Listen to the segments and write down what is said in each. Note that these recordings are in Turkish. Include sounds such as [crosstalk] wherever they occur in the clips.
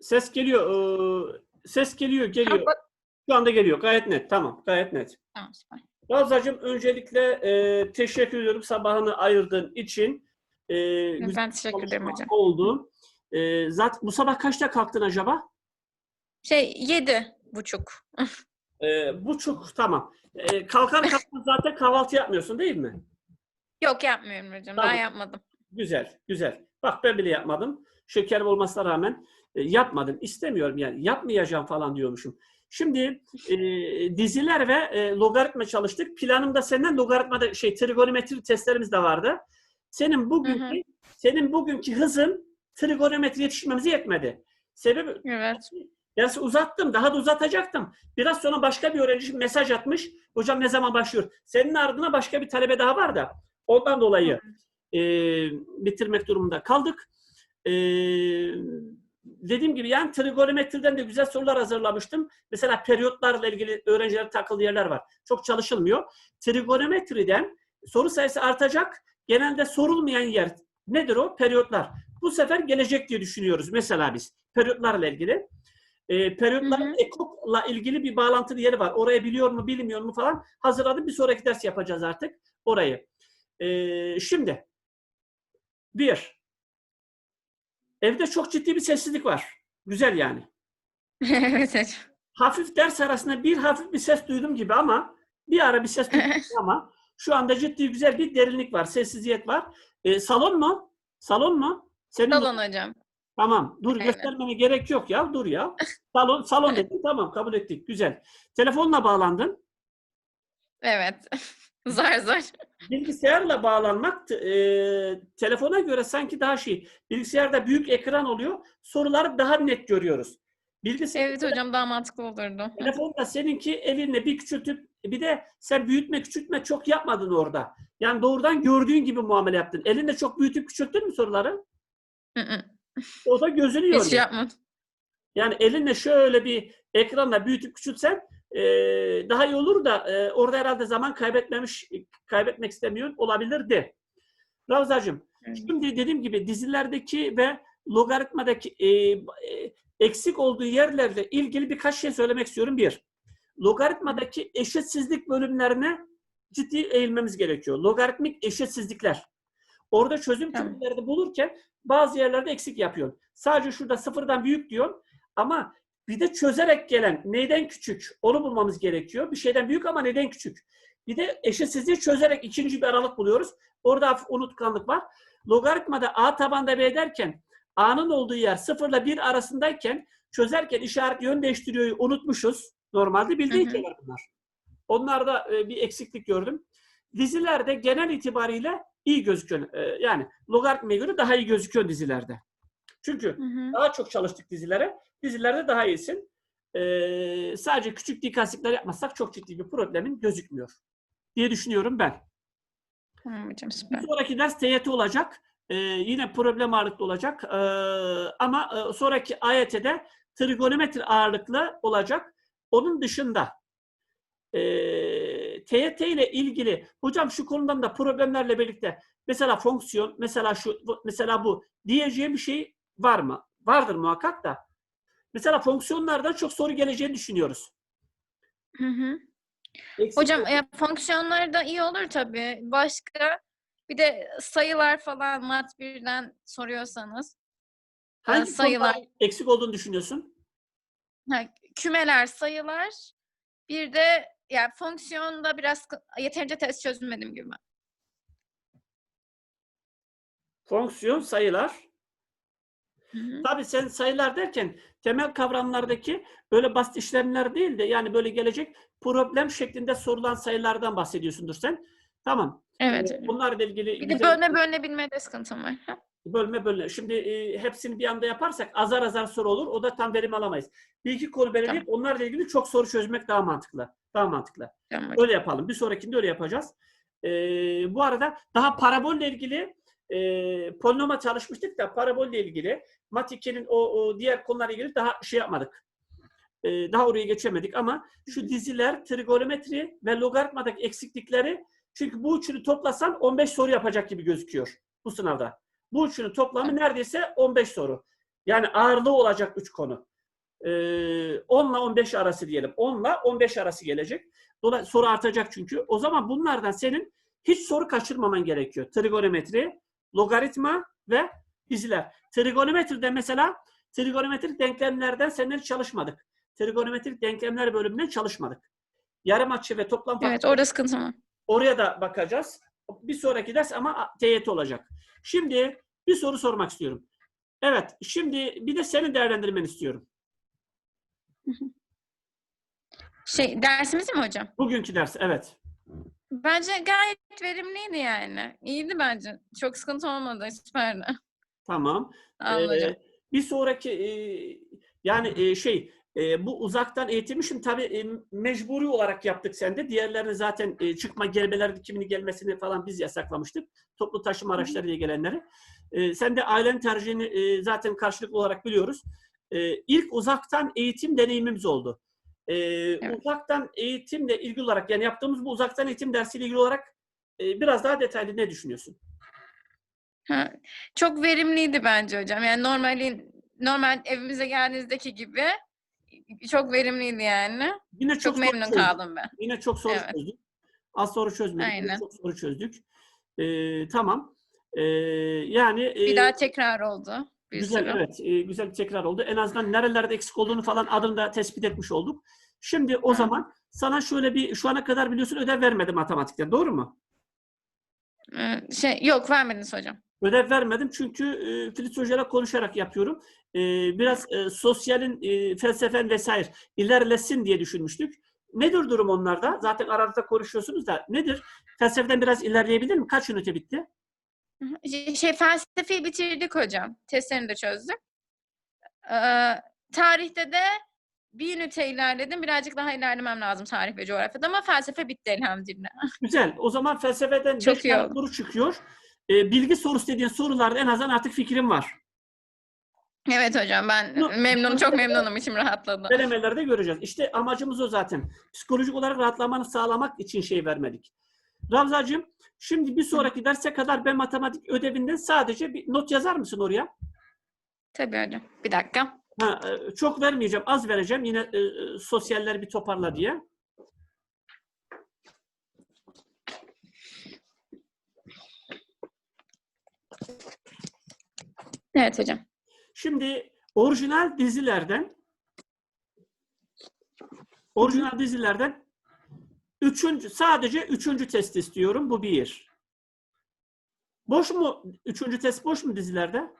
Ses geliyor. ee, ses geliyor, geliyor. Şu anda geliyor. Gayet net. Tamam, gayet net. Tamam süper. Ravzacığım öncelikle ee, teşekkür ediyorum sabahını ayırdığın için. Güzel Ben teşekkür ederim hocam. oldu. Ee, zaten bu sabah kaçta kalktın acaba? Şey yedi buçuk. Ee, buçuk, tamam. Ee, kalkar kalkmaz [laughs] zaten kahvaltı yapmıyorsun değil mi? Yok yapmıyorum hocam. Daha Tamam. yapmadım. Güzel, güzel. Bak ben bile yapmadım. Şekerim olmasına rağmen e, yapmadım. İstemiyorum yani. Yapmayacağım falan diyormuşum. Şimdi e, diziler ve e, logaritma çalıştık. Planımda senden logaritmada şey trigonometri testlerimiz de vardı. Senin bugünkü senin bugünkü hızın trigonometri yetişmemize yetmedi. Sebebi Evet. Dersi uzattım. Daha da uzatacaktım. Biraz sonra başka bir öğrenci mesaj atmış. Hocam ne zaman başlıyor? Senin ardına başka bir talebe daha var da. Ondan dolayı e, bitirmek durumunda kaldık. E, dediğim gibi yani trigonometriden de güzel sorular hazırlamıştım. Mesela periyotlarla ilgili öğrenciler takıldığı yerler var. Çok çalışılmıyor. Trigonometriden soru sayısı artacak. Genelde sorulmayan yer nedir o? Periyotlar. Bu sefer gelecek diye düşünüyoruz. Mesela biz periyotlarla ilgili. E, periyotların ekokla ilgili bir bağlantılı yeri var. Orayı biliyor mu bilmiyor mu falan hazırladım. Bir sonraki ders yapacağız artık orayı. E, şimdi bir evde çok ciddi bir sessizlik var. Güzel yani. [laughs] evet hocam. Hafif ders arasında bir hafif bir ses duydum gibi ama bir ara bir ses duydum [laughs] ama şu anda ciddi güzel bir derinlik var. Sessizlik var. E, salon mu? Salon mu? Senin Salon hocam. Tamam. Dur Evet. göstermeme gerek yok ya. Dur ya. [laughs] Salon salon dedim. Tamam kabul ettik. Güzel. Telefonla bağlandın. Evet. [laughs] zar zar. Bilgisayarla bağlanmak e, telefona göre sanki daha şey. Bilgisayarda büyük ekran oluyor. Soruları daha net görüyoruz. Bilgisayar Evet hocam daha mantıklı olurdu. telefonda seninki elinle bir küçültüp bir de sen büyütme küçültme çok yapmadın orada. Yani doğrudan gördüğün gibi muamele yaptın. Elinle çok büyütüp küçülttün mü soruları? O da gözünü Hiç yoruyor. yapmadım. Yani elinle şöyle bir ekranla büyütüp küçültsen e, daha iyi olur da e, orada herhalde zaman kaybetmemiş, kaybetmek istemiyor olabilirdi. Ravzacığım, Evet. şimdi dediğim gibi dizilerdeki ve logaritmadaki e, e, eksik olduğu yerlerle ilgili birkaç şey söylemek istiyorum. Bir, logaritmadaki eşitsizlik bölümlerine ciddi eğilmemiz gerekiyor. Logaritmik eşitsizlikler. Orada çözüm Tamam. çözümlerini bulurken bazı yerlerde eksik yapıyorsun. Sadece şurada sıfırdan büyük diyorsun ama bir de çözerek gelen neyden küçük onu bulmamız gerekiyor. Bir şeyden büyük ama neden küçük? Bir de eşitsizliği çözerek ikinci bir aralık buluyoruz. Orada hafif unutkanlık var. Logaritmada A tabanda B derken A'nın olduğu yer sıfırla bir arasındayken çözerken işaret yön değiştiriyor unutmuşuz. Normalde hı. şeyler bunlar. Onlarda e, bir eksiklik gördüm. Dizilerde genel itibariyle iyi gözüküyor. E, yani logaritmaya göre daha iyi gözüküyor dizilerde. Çünkü Hı hı. daha çok çalıştık dizilere. Dizilerde daha iyisin. Ee, sadece küçük dikkatsizlikler yapmazsak çok ciddi bir problemin gözükmüyor diye düşünüyorum ben. Tamam hocam Bir süper. sonraki ders TYT olacak. Ee, yine problem ağırlıklı olacak. Ee, ama e, sonraki AYT'de trigonometri ağırlıklı olacak. Onun dışında e, TYT ile ilgili hocam şu konudan da problemlerle birlikte mesela fonksiyon, mesela şu, mesela bu diyeceğim bir şey var mı? Vardır muhakkak da. Mesela fonksiyonlardan çok soru geleceğini düşünüyoruz. Hı hı. Eksik Hocam e, fonksiyonlar da iyi olur tabii. Başka bir de sayılar falan mat birden soruyorsanız. hangi sayılar. konuda eksik olduğunu düşünüyorsun? Ha, kümeler, sayılar. Bir de yani fonksiyonda biraz yeterince test çözmedim gibi. Fonksiyon, sayılar. Tabii sen sayılar derken temel kavramlardaki böyle basit işlemler değil de yani böyle gelecek problem şeklinde sorulan sayılardan bahsediyorsundur sen. Tamam. Evet. Hocam. Bunlarla ilgili Bir de güzel- bölme bölme bilmede sıkıntım var. Ha, bölme bölme. Şimdi e, hepsini bir anda yaparsak azar azar soru olur. O da tam verim alamayız. Bir iki konu belirleyip onlarla ilgili çok soru çözmek daha mantıklı. Daha mantıklı. Tamam. Öyle yapalım. Bir sonrakinde öyle yapacağız. Ee, bu arada daha parabolle ilgili e, polinoma çalışmıştık da parabolle ilgili mat 2'nin o, o diğer konularla ilgili daha şey yapmadık. Ee, daha oraya geçemedik ama şu diziler, trigonometri ve logaritmadaki eksiklikleri çünkü bu üçünü toplasan 15 soru yapacak gibi gözüküyor bu sınavda. Bu üçünün toplamı neredeyse 15 soru. Yani ağırlığı olacak 3 konu. Ee, 10 ile 15 arası diyelim. 10 ile 15 arası gelecek. Dolayısıyla soru artacak çünkü. O zaman bunlardan senin hiç soru kaçırmaman gerekiyor. Trigonometri, logaritma ve diziler. Trigonometride mesela trigonometrik denklemlerden seninle çalışmadık. Trigonometrik denklemler bölümünden çalışmadık. Yarım açı ve toplam Evet faktör- orada sıkıntı var. Oraya da bakacağız. Bir sonraki ders ama TYT olacak. Şimdi bir soru sormak istiyorum. Evet, şimdi bir de seni değerlendirmeni istiyorum. Şey dersimiz mi hocam? Bugünkü ders, evet. Bence gayet verimliydi yani. İyiydi bence. Çok sıkıntı olmadı. Süperdi. Tamam. Anladım. Ee, bir sonraki e, yani e, şey e, bu uzaktan eğitimi şimdi tabii e, mecburi olarak yaptık sende. Diğerlerini zaten e, çıkma gelmeler dikimini gelmesini falan biz yasaklamıştık. Toplu taşıma araçları diye gelenleri. E, sen de ailenin tercihini e, zaten karşılıklı olarak biliyoruz. E, ilk uzaktan eğitim deneyimimiz oldu. E, Uzaktan eğitimle ilgili olarak yani yaptığımız bu uzaktan eğitim dersiyle ilgili olarak e, biraz daha detaylı ne düşünüyorsun? Ha, çok verimliydi bence hocam. Yani normalin normal evimize geldiğinizdeki gibi çok verimliydi yani. Yine Çok, çok, memnun çözdük. kaldım ben. Yine çok soru Evet. çözdük. Az soru çözmedik. Aynen. çok soru çözdük. Ee, tamam. Ee, yani e, Bir daha tekrar oldu. Bir güzel sürü. evet e, güzel bir tekrar oldu. En azından nerelerde eksik olduğunu falan adını da tespit etmiş olduk. Şimdi o Hı. zaman sana şöyle bir şu ana kadar biliyorsun ödev vermedim matematikten. Doğru mu? Ee, Şey yok vermediniz hocam. Ödev vermedim çünkü e, Filiz Hoca'yla konuşarak yapıyorum. E, biraz e, sosyalin, e, felsefen vesaire ilerlesin diye düşünmüştük. Nedir durum onlarda? Zaten aranızda konuşuyorsunuz da nedir? Felsefeden biraz ilerleyebilir mi? Kaç ünite bitti? Şey, şey felsefeyi bitirdik hocam. Testlerini de çözdük. Ee, tarihte de bir ünite ilerledim. Birazcık daha ilerlemem lazım tarih ve coğrafyada ama felsefe bitti elhamdülillah. Güzel. O zaman felsefeden Çok beş tane soru çıkıyor. E, bilgi sorusu dediğin sorularda en azından artık fikrim var. Evet hocam ben Bunu- memnunum çok memnunum içim rahatladı. Denemelerde göreceğiz. İşte amacımız o zaten. Psikolojik olarak rahatlamanı sağlamak için şey vermedik. Ravzacığım, şimdi bir sonraki derse kadar ben matematik ödevinden sadece bir not yazar mısın oraya? Tabii hocam. Bir dakika. Ha, e, çok vermeyeceğim, az vereceğim. Yine e, e, sosyaller bir toparla diye. Evet hocam. Şimdi orijinal dizilerden orijinal dizilerden üçüncü, sadece üçüncü test istiyorum. Bu bir. Boş mu? Üçüncü test boş mu dizilerde?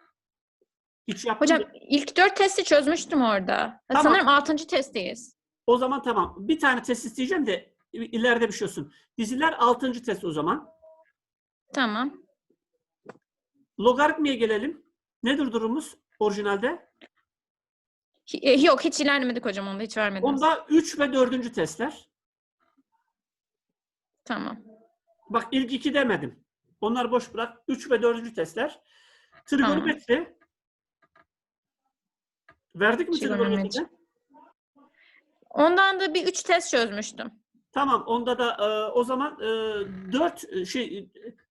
Hiç Hocam ilk dört testi çözmüştüm orada. Tamam. Sanırım altıncı testteyiz. O zaman tamam. Bir tane test isteyeceğim de ileride bir şey olsun. Diziler altıncı test o zaman. Tamam. Logaritmaya gelelim. Nedir durumumuz orijinalde? E, Yok hiç ilerlemedik hocam onda hiç vermediniz. Onda 3 ve 4. testler. Tamam. Bak ilk iki demedim. Onlar boş bırak. 3 ve 4. testler. Trigonometri. Verdik mi Trigonometri. Ondan da bir üç test çözmüştüm. Tamam. Onda da e, o zaman 4 şey e,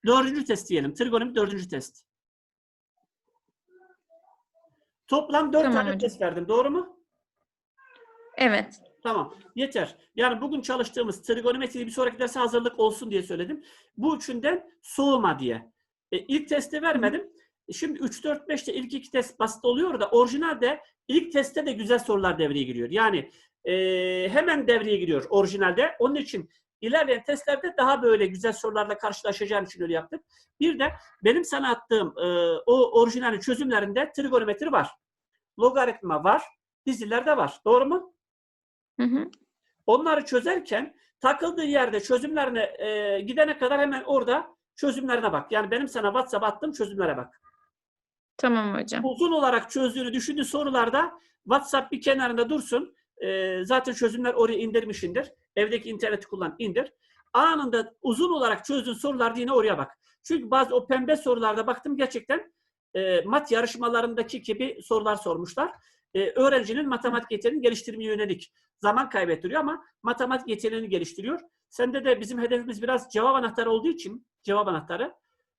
dördüncü test diyelim. Trigonometri dördüncü test. Toplam 4 Tamam tane hocam. test verdim. Doğru mu? Evet. Tamam. Yeter. Yani bugün çalıştığımız trigonometri bir sonraki derse hazırlık olsun diye söyledim. Bu üçünden soğuma diye. E, ilk testi vermedim. E, Şimdi 3, 4, 5'te ilk iki test basit oluyor da orijinalde ilk testte de güzel sorular devreye giriyor. Yani e, hemen devreye giriyor orijinalde. Onun için ilerleyen testlerde daha böyle güzel sorularla karşılaşacağım için öyle yaptık. Bir de benim sana attığım e, o orijinalin çözümlerinde trigonometri var. Logaritma var. Dizilerde var. Doğru mu? Hı hı. Onları çözerken takıldığı yerde çözümlerine e, gidene kadar hemen orada çözümlerine bak. Yani benim sana WhatsApp attığım çözümlere bak. Tamam hocam. Uzun olarak çözdüğünü düşündüğün sorularda WhatsApp bir kenarında dursun. E, zaten çözümler oraya indirmişindir. Evdeki interneti kullan indir. Anında uzun olarak çözdüğün sorularda yine oraya bak. Çünkü bazı o pembe sorularda baktım gerçekten e, mat yarışmalarındaki gibi sorular sormuşlar. E, öğrencinin matematik yeteneğini geliştirmeye yönelik zaman kaybettiriyor ama matematik yeteneğini geliştiriyor. Sende de bizim hedefimiz biraz cevap anahtarı olduğu için cevap anahtarı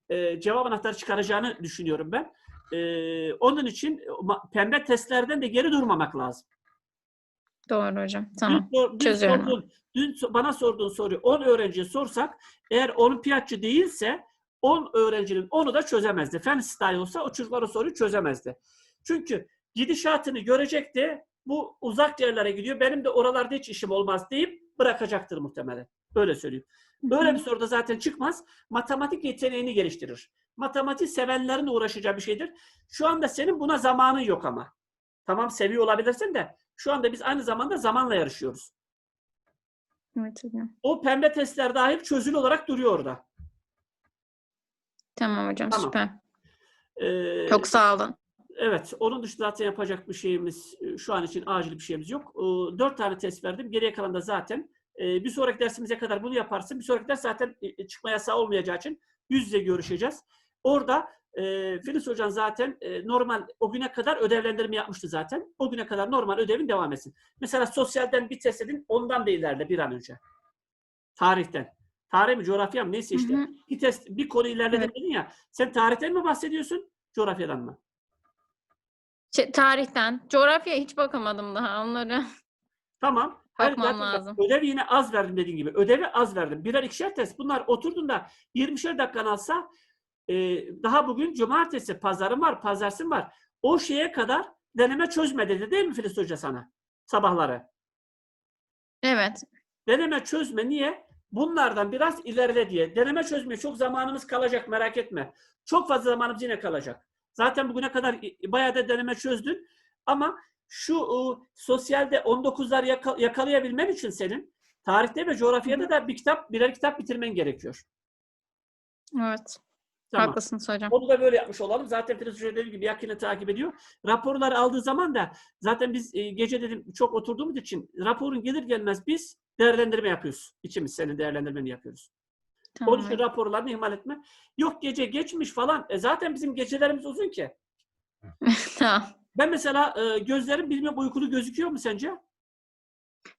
e, cevap anahtarı çıkaracağını düşünüyorum ben. Ee, onun için ma- pembe testlerden de geri durmamak lazım. Doğru hocam. Tamam. Dün, sor- dün çözüyorum. sorduğun- dün bana sorduğun soruyu 10 öğrenciye sorsak eğer olimpiyatçı değilse 10 öğrencinin onu da çözemezdi. Fen style olsa o çocuklar o soruyu çözemezdi. Çünkü gidişatını görecekti. Bu uzak yerlere gidiyor. Benim de oralarda hiç işim olmaz deyip bırakacaktır muhtemelen. Böyle söyleyeyim. Böyle bir soruda zaten çıkmaz. Matematik yeteneğini geliştirir. Matematik sevenlerin uğraşacağı bir şeydir. Şu anda senin buna zamanın yok ama. Tamam seviyor olabilirsin de şu anda biz aynı zamanda zamanla yarışıyoruz. Evet hocam. O pembe testler dahil çözülü olarak duruyor orada. Tamam hocam Tamam. süper. Ee, Çok sağ olun. Evet, onun dışında zaten yapacak bir şeyimiz e, şu an için acil bir şeyimiz yok. Ee, Dört tane test verdim. Geriye kalan da zaten e, bir sonraki dersimize kadar bunu yaparsın. Bir sonraki ders zaten e, çıkma yasağı olmayacağı için yüz yüze görüşeceğiz. Orada e, Filiz Hocan zaten e, normal o güne kadar ödevlendirme yapmıştı zaten. O güne kadar normal ödevin devam etsin. Mesela sosyalden bir test edin, ondan da ilerle bir an önce. Tarihten. Tarih mi, coğrafya mı neyse işte. Hı hı. Bir test, bir konu ilerledim Evet. dedin ya. Sen tarihten mi bahsediyorsun, coğrafyadan mı? Şey, tarihten. Coğrafyaya hiç bakamadım daha. Onları Tamam. Hayır, Bakmam lazım. ödevi yine az verdim dediğin gibi. Ödevi az verdim. Birer ikişer test. Bunlar oturduğunda 20'şer dakikan alsa e, daha bugün cumartesi pazarım var, pazarsın var. O şeye kadar deneme çözme dedi değil mi Filiz Hoca sana? Sabahları. evet. Deneme çözme niye? Bunlardan biraz ilerle diye. Deneme çözmeye çok zamanımız kalacak merak etme. Çok fazla zamanımız yine kalacak. Zaten bugüne kadar bayağı da deneme çözdün. Ama şu ıı, sosyalde 19'lar yaka- yakalayabilmen için senin tarihte ve coğrafyada da bir kitap, birer kitap bitirmen gerekiyor. Evet. Tamam. Haklısınız hocam. Onu da böyle yapmış olalım. Zaten Filiz Hoca dediğim gibi yakinen takip ediyor. Raporları aldığı zaman da zaten biz e, gece dedim çok oturduğumuz için raporun gelir gelmez biz değerlendirme yapıyoruz. İçimiz senin değerlendirmeni yapıyoruz. Tamam. Onun için raporlarını ihmal etme. Yok gece geçmiş falan. E zaten bizim gecelerimiz uzun ki. [laughs] tamam. Ben mesela e, gözlerim bilmem uykulu gözüküyor mu sence?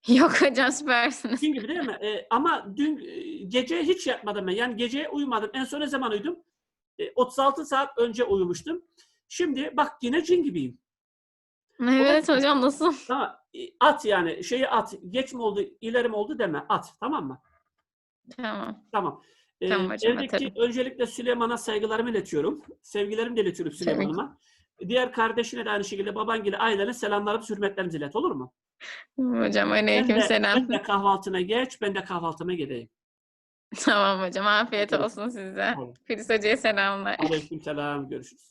Yok hocam süpersiniz. Dün gibi değil mi? E, ama dün e, gece hiç yatmadım ben. Yani gece uyumadım. En son ne zaman uyudum? E, 36 saat önce uyumuştum. Şimdi bak yine cin gibiyim. Evet hocam nasıl? Tamam. E, At yani şeyi at. Geç mi oldu, ileri mi oldu deme. At. Tamam mı? Tamam. Tamam. Ee, Tamam hocam, evdeki öncelikle Süleyman'a saygılarımı iletiyorum. Sevgilerimi de iletiyorum. Süleyman'ıma. Diğer kardeşine de aynı şekilde babangile ailene selamlarımı, hürmetlerimizi ilet olur mu? Hocam Ben aleyküm de, selam. ben de kahvaltına geç, ben de kahvaltıma geleyim. [laughs] Tamam hocam afiyet olsun size. Tamam. Filiz hocaya selamlar. Aleyküm selam, görüşürüz.